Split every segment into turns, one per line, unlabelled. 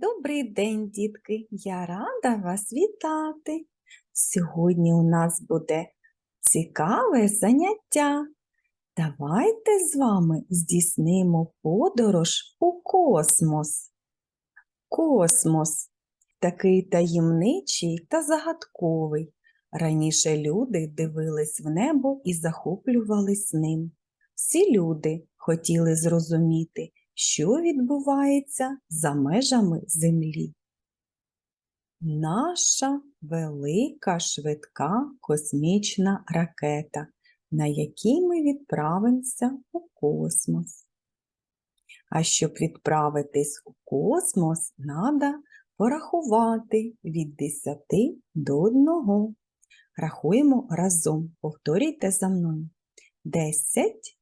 Добрий день, дітки! Я рада вас вітати. Сьогодні у нас буде цікаве заняття. Давайте з вами здійснимо подорож у космос. Космос такий таємничий та загадковий. Раніше люди дивились в небо і захоплювались ним. Всі люди хотіли зрозуміти, що відбувається за межами Землі. Наша велика швидка космічна ракета, на якій ми відправимося у космос. А щоб відправитись у космос, треба порахувати від 10 до 1. Рахуємо разом. Повторюйте за мною. 10,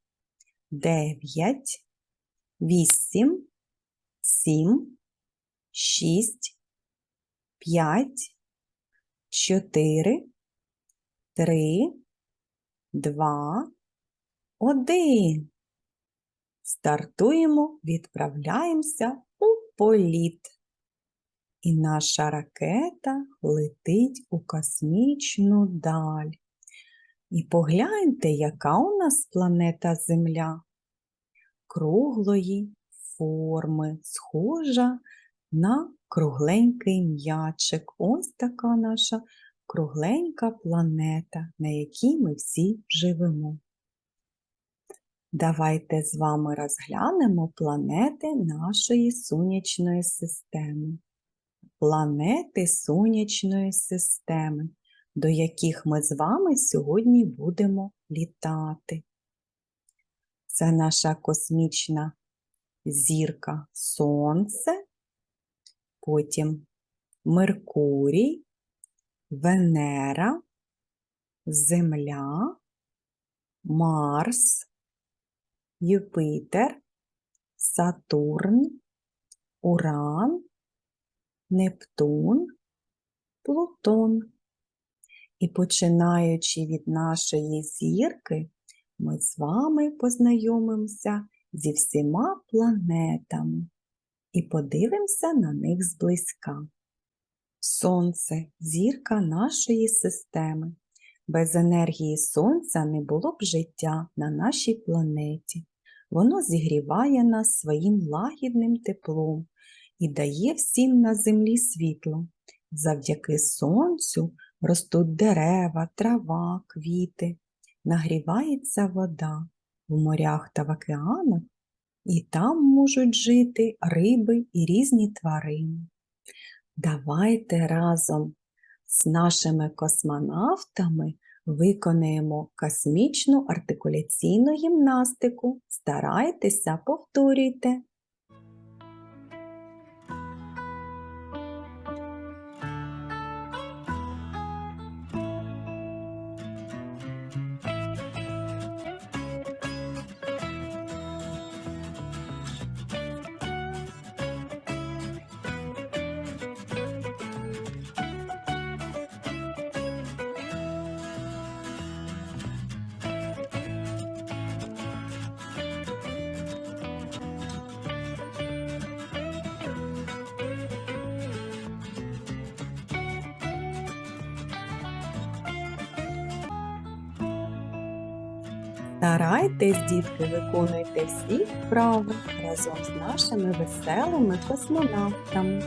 9, вісім, сім, шість, п'ять, чотири, три, два, один. Стартуємо, відправляємося у політ. І наша ракета летить у космічну даль. І погляньте, яка у нас планета Земля круглої форми, схожа на кругленький м'ячик. Ось така наша кругленька планета, на якій ми всі живемо. Давайте з вами розглянемо планети нашої сонячної системи. Планети сонячної системи, до яких ми з вами сьогодні будемо літати. Це наша космічна зірка Сонце, потім Меркурій, Венера, Земля, Марс, Юпітер, Сатурн, Уран, Нептун, Плутон. І починаючи від нашої зірки, ми з вами познайомимося зі всіма планетами і подивимося на них зблизька. Сонце зірка нашої системи. Без енергії Сонця не було б життя на нашій планеті. Воно зігріває нас своїм лагідним теплом і дає всім на землі світло. Завдяки сонцю ростуть дерева, трава, квіти нагрівається вода в морях та в океанах, і там можуть жити риби і різні тварини. Давайте разом з нашими космонавтами виконаємо космічну артикуляційну гімнастику. Старайтеся, повторюйте. Старайтесь, дітки, виконуйте всі вправи разом з нашими веселими космонавтами.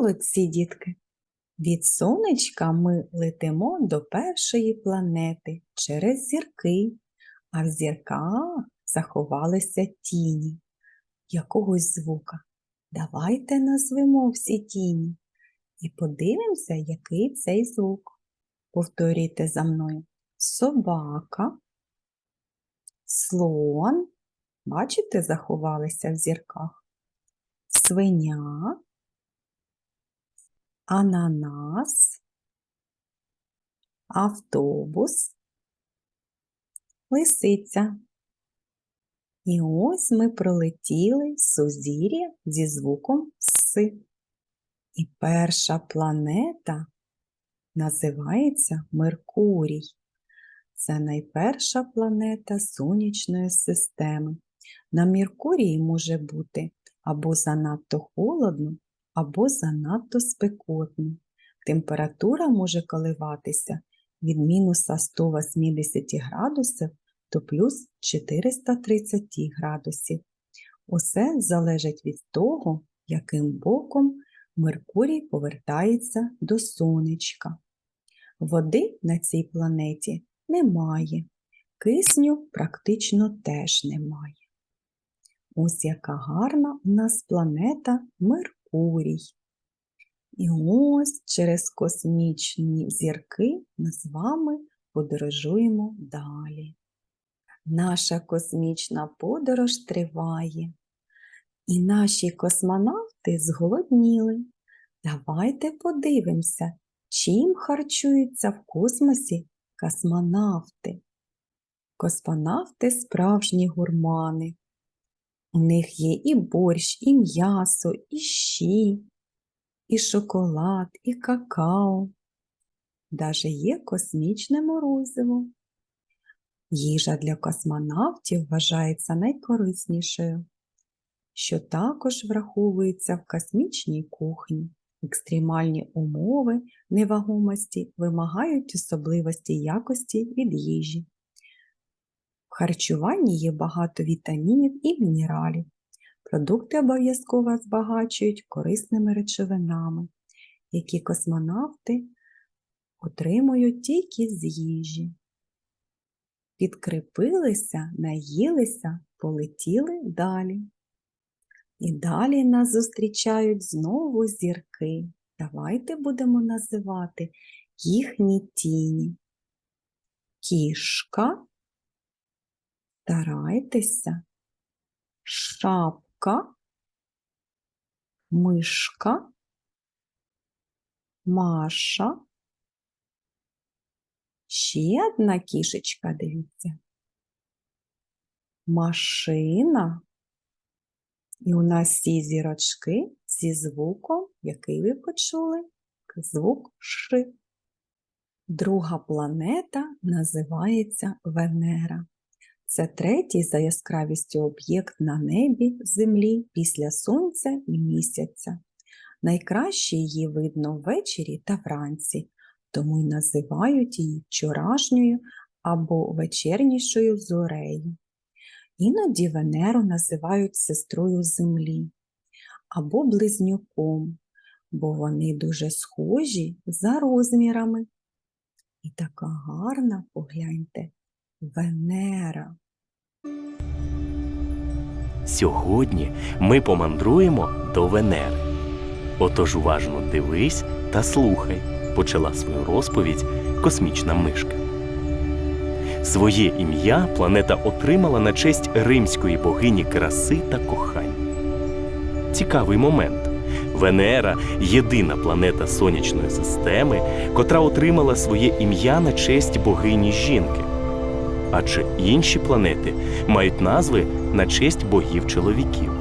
Молодці, дітки! Від сонечка ми летимо до першої планети через зірки, а в зірках заховалися тіні якогось звука. Давайте назвемо всі тіні і подивимося, який цей звук. Повторюйте за мною. Собака, слон, бачите, заховалися в зірках, свиня, ананас, автобус, лисиця. І ось ми пролетіли сузір'я зі звуком С. І перша планета називається Меркурій. Це найперша планета сонячної системи. На Меркурії може бути або занадто холодно, або занадто спекотно. Температура може коливатися від мінуса 180 градусів до плюс 430 градусів. Усе залежить від того, яким боком Меркурій повертається до сонечка. Води на цій планеті немає, кисню практично теж немає. Ось яка гарна у нас планета Меркурій. І ось через космічні зірки ми з вами подорожуємо далі. Наша космічна подорож триває, і наші космонавти зголодніли. Давайте подивимося, чим харчуються в космосі космонавти. Космонавти справжні гурмани. У них є і борщ, і м'ясо, і щі, і шоколад, і какао. Даже є космічне морозиво. Їжа для космонавтів вважається найкориснішою, що також враховується в космічній кухні. Екстремальні умови невагомості вимагають особливості якості від їжі. Харчуванні є багато вітамінів і мінералів. Продукти обов'язково збагачують корисними речовинами, які космонавти отримують тільки з їжі. Підкріпилися, наїлися, полетіли далі. І далі нас зустрічають знову зірки. Давайте будемо називати їхні тіні. Кішка, старайтеся, шапка, мишка, Маша. Ще одна кішечка, дивіться. Машина. І у нас всі зірочки зі звуком, який ви почули, звук Ш. Друга планета називається Венера. Це третій за яскравістю об'єкт на небі Землі після Сонця і місяця. Найкраще її видно ввечері та вранці, тому й називають її вчорашньою або вечірнішою зорею. Іноді Венеру називають сестрою Землі або близнюком, бо вони дуже схожі за розмірами. І така гарна, погляньте, Венера.
Сьогодні ми помандруємо до Венери. Отож уважно дивись та слухай, почала свою розповідь космічна мишка. Своє ім'я планета отримала на честь римської богині краси та кохання. Цікавий момент. Венера єдина планета сонячної системи, котра отримала своє ім'я на честь богині жінки. Адже інші планети мають назви на честь богів чоловіків.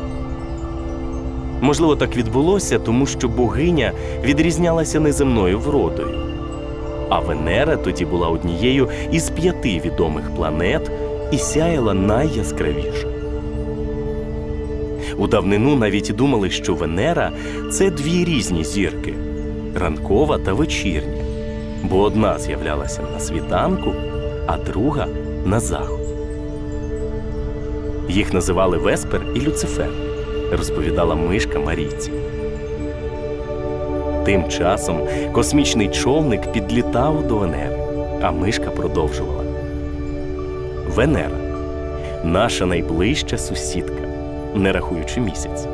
Можливо, так відбулося, тому що богиня відрізнялася неземною вродою. А Венера тоді була однією із п'яти відомих планет і сяяла найяскравіше. У давнину навіть думали, що Венера це дві різні зірки ранкова та вечірня, бо одна з'являлася на світанку, а друга на заход. Їх називали Веспер і Люцифер, розповідала мишка Марійці. Тим часом космічний човник підлітав до Венери, а мишка продовжувала. Венера наша найближча сусідка, не рахуючи місяць.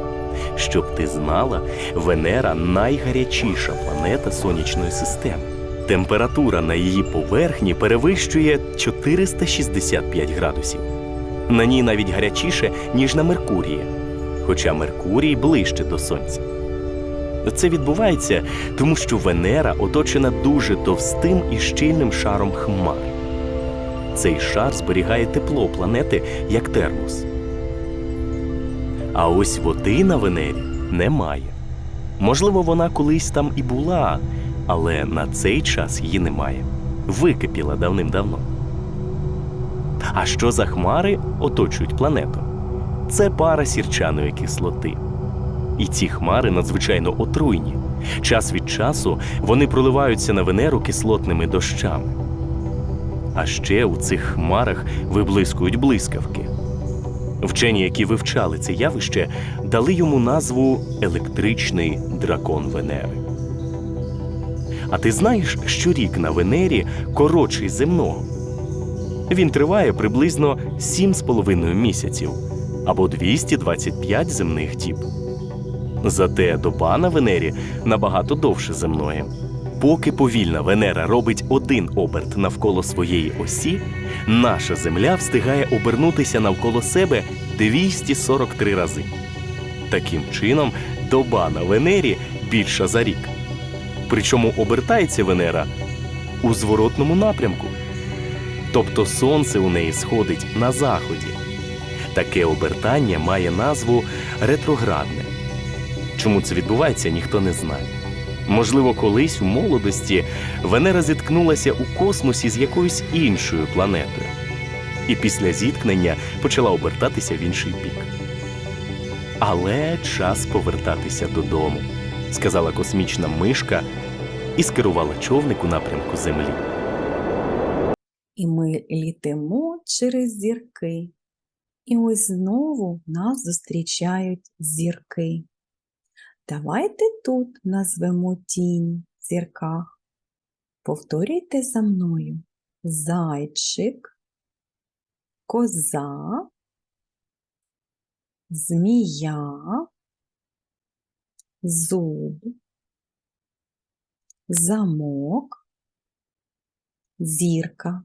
Щоб ти знала, Венера найгарячіша планета сонячної системи. Температура на її поверхні перевищує 465 градусів. На ній навіть гарячіше, ніж на Меркурії, хоча Меркурій ближче до Сонця. Це відбувається, тому що Венера оточена дуже товстим і щільним шаром хмар. Цей шар зберігає тепло планети як термос. А ось води на Венері немає. Можливо, вона колись там і була, але на цей час її немає. Википіла давним-давно. А що за хмари оточують планету? Це пара сірчаної кислоти. І ці хмари надзвичайно отруйні. Час від часу вони проливаються на Венеру кислотними дощами. А ще у цих хмарах виблискують блискавки. Вчені, які вивчали це явище, дали йому назву електричний дракон Венери. А ти знаєш, що рік на Венері коротший земного? Він триває приблизно 7,5 місяців або 225 земних діб. Зате доба на Венері набагато довше земної. Поки повільна Венера робить один оберт навколо своєї осі, наша Земля встигає обернутися навколо себе 243 рази. Таким чином, доба на Венері більша за рік. Причому обертається Венера у зворотному напрямку. Тобто сонце у неї сходить на заході. Таке обертання має назву ретроградне. Чому це відбувається, ніхто не знає. Можливо, колись у молодості Венера зіткнулася у космосі з якоюсь іншою планетою, і після зіткнення почала обертатися в інший бік. Але час повертатися додому, сказала космічна мишка і скерувала човник у напрямку Землі.
І ми літимо через зірки. І ось знову нас зустрічають зірки. Давайте тут назвемо тінь в зірках. Повторюйте за мною зайчик, коза, змія, зуб, замок, зірка.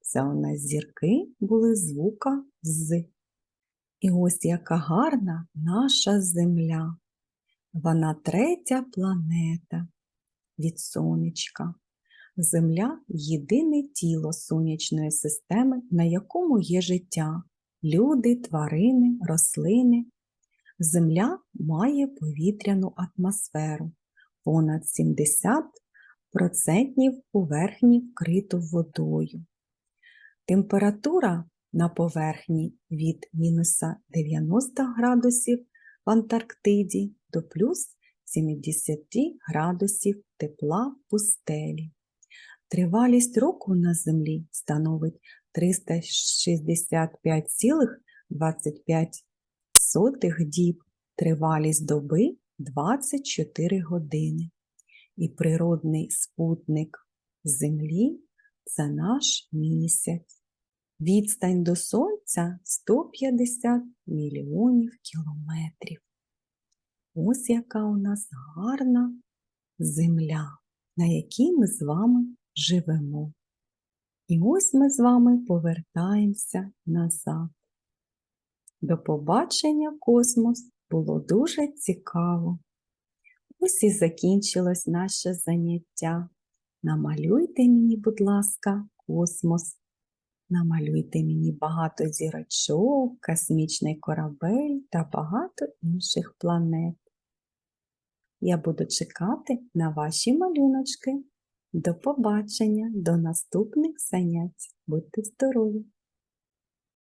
Це у нас зірки були звука з. І ось яка гарна наша Земля. Вона третя планета від сонечка. Земля єдине тіло сонячної системи, на якому є життя, люди, тварини, рослини. Земля має повітряну атмосферу, понад 70% поверхні вкрито водою. Температура на поверхні від мінуса 90 градусів в Антарктиді до плюс 70 градусів тепла в пустелі. Тривалість року на Землі становить 365,25 діб, тривалість доби 24 години. І природний спутник Землі це наш місяць. Відстань до Сонця 150 мільйонів кілометрів. Ось яка у нас гарна земля, на якій ми з вами живемо. І ось ми з вами повертаємося назад. До побачення космос було дуже цікаво. Ось і закінчилось наше заняття. Намалюйте мені, будь ласка, космос. Намалюйте мені багато зірочок, космічний корабель та багато інших планет. Я буду чекати на ваші малюночки. До побачення, до наступних занять. Будьте здорові!